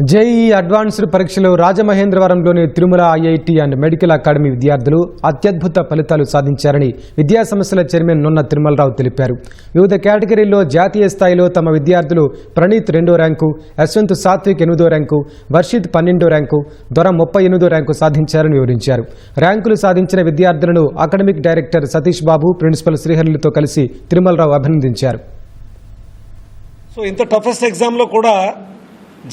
JEE advanced పరీక్షలో రాజమహేంద్రవరంలోని Tirumala IIT and medical academy విద్యార్థులు అత్యద్భుత ఫలితాలు సాధించారని విద్యాసంస్థల చైర్మన్ నున్న తిరుమలరావు తెలిపారు. వివిధ కేటగిరీల్లో జాతీయ స్థాయిలో తమ విద్యార్థులు ప్రణీత్ రెండో ర్యాంకు యశ్వంత్ సాత్విక్ ఎనిమిదో ర్యాంకు వర్షిత్ పన్నెండో ర్యాంకు దొర ముప్పై ఎనిమిదో ర్యాంకు సాధించారని వివరించారు. ర్యాంకులు సాధించిన విద్యార్థులను academic director Satish Babu principal శ్రీహరులతో కలిసి తిరుమలరావు అభినందించారు. సో ఇంత టఫెస్ట్ ఎగ్జామ్లో కూడా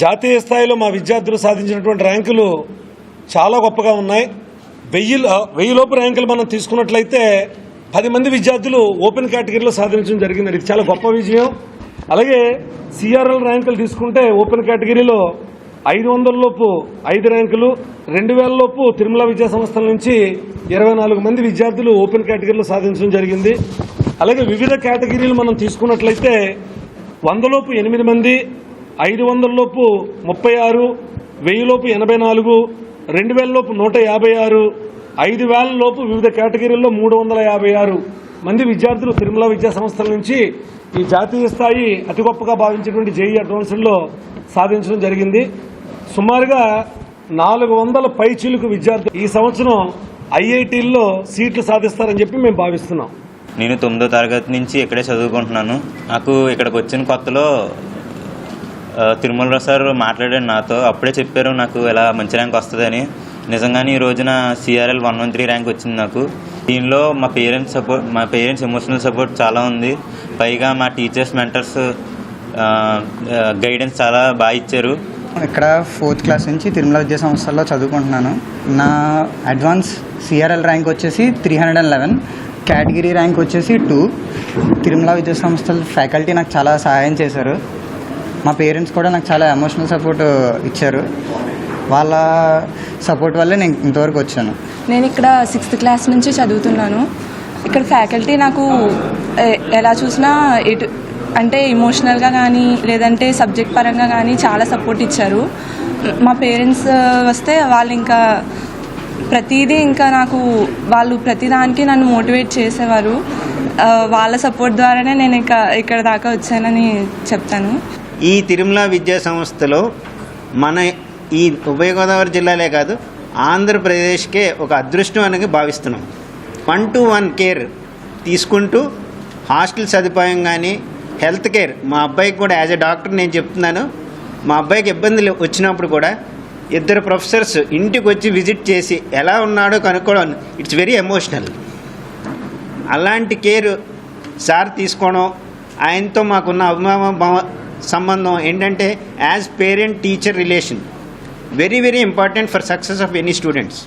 జాతీయ స్థాయిలో మా విద్యార్థులు సాధించినటువంటి ర్యాంకులు చాలా గొప్పగా ఉన్నాయి. వెయ్యి వెయ్యి లోపు ర్యాంకులు మనం తీసుకున్నట్లయితే పది మంది విద్యార్థులు ఓపెన్ కేటగిరీలో సాధించడం జరిగింది. ఇది చాలా గొప్ప విజయం. అలాగే సిఆర్ఎల్ ర్యాంకులు తీసుకుంటే ఓపెన్ కేటగిరీలో ఐదు వందల లోపు ఐదు ర్యాంకులు రెండు వేల లోపు తిరుమల విద్యా సంస్థల నుంచి ఇరవై నాలుగు మంది విద్యార్థులు ఓపెన్ కేటగిరీలో సాధించడం జరిగింది. అలాగే వివిధ కేటగిరీలు మనం తీసుకున్నట్లయితే వందలోపు ఎనిమిది మంది ఐదు వందల లోపు ముప్పై ఆరు వెయ్యిలోపు ఎనభై నాలుగు రెండు వేలలోపు నూట యాభై ఆరు ఐదు వేలలోపు వివిధ కేటగిరీల్లో మూడు వందల యాభై ఆరు మంది విద్యార్థులు తిరుమల విద్యా సంస్థల నుంచి ఈ జాతీయ స్థాయి అతి గొప్పగా భావించినటువంటి జేఈ అడ్వాన్స్డ్లో సాధించడం జరిగింది. సుమారుగా నాలుగు వందల పైచీలకు విద్యార్థులు ఈ సంవత్సరం ఐఐటీల్లో సీట్లు సాధిస్తారని చెప్పి మేము భావిస్తున్నాం. నేను తొమ్మిదో తరగతి నుంచి ఇక్కడే చదువుకుంటున్నాను. నాకు ఇక్కడికి వచ్చిన కొత్తలో తిరుమలరావు సార్ మాట్లాడాడు నాతో. అప్పుడే చెప్పారు నాకు ఇలా మంచి ర్యాంక్ వస్తుందని. నిజంగానే ఈ రోజున CRL one one three rank వచ్చింది నాకు. దీనిలో మా పేరెంట్స్ సపోర్ట్ మా పేరెంట్స్ ఎమోషనల్ సపోర్ట్ చాలా ఉంది. పైగా మా టీచర్స్ మెంటర్స్ గైడెన్స్ చాలా బాగా ఇచ్చారు. ఇక్కడ ఫోర్త్ క్లాస్ నుంచి తిరుమల విద్యా సంస్థల్లో చదువుకుంటున్నాను. నా అడ్వాన్స్ సిఆర్ఎల్ ర్యాంక్ వచ్చేసి three hundred and eleven category rank వచ్చేసి టూ తిరుమల విద్యా సంస్థల ఫ్యాకల్టీ నాకు చాలా సహాయం చేశారు. మా పేరెంట్స్ కూడా నాకు చాలా ఎమోషనల్ సపోర్ట్ ఇచ్చారు. వాళ్ళ సపోర్ట్ వల్లే నేను ఇంతవరకు వచ్చాను. నేను ఇక్కడ సిక్స్త్ క్లాస్ నుంచి చదువుతున్నాను. ఇక్కడ ఫ్యాకల్టీ నాకు ఎలా చూసినా ఎటు అంటే ఇమోషనల్గా కానీ లేదంటే సబ్జెక్ట్ పరంగా కానీ చాలా సపోర్ట్ ఇచ్చారు. మా పేరెంట్స్ వస్తే వాళ్ళు ఇంకా ప్రతిదీ ఇంకా నాకు వాళ్ళు ప్రతిదానికి నన్ను మోటివేట్ చేసేవారు. వాళ్ళ సపోర్ట్ ద్వారానే నేను ఇంకా ఇక్కడ దాకా వచ్చానని చెప్తాను. ఈ తిరుమల విద్యా సంస్థలో మన ఈ ఉభయ గోదావరి జిల్లాలే కాదు ఆంధ్రప్రదేశ్కే ఒక అదృష్టం అనేది భావిస్తున్నాం. వన్ టు వన్ కేర్ తీసుకుంటూ హాస్టల్ సదుపాయం కానీ హెల్త్ కేర్ మా అబ్బాయికి కూడా యాజ్ ఎ డాక్టర్ నేను చెప్తున్నాను. మా అబ్బాయికి ఇబ్బందులు వచ్చినప్పుడు కూడా ఇద్దరు ప్రొఫెసర్స్ ఇంటికి వచ్చి విజిట్ చేసి ఎలా ఉన్నాడో కనుక్కోవడం ఇట్స్ వెరీ ఎమోషనల్. అలాంటి కేర్ సార్ తీసుకోవడం ఆయనతో మాకున్న అభిమాన సంబంధం ఏంటంటే as parent teacher relation very very important for success of any students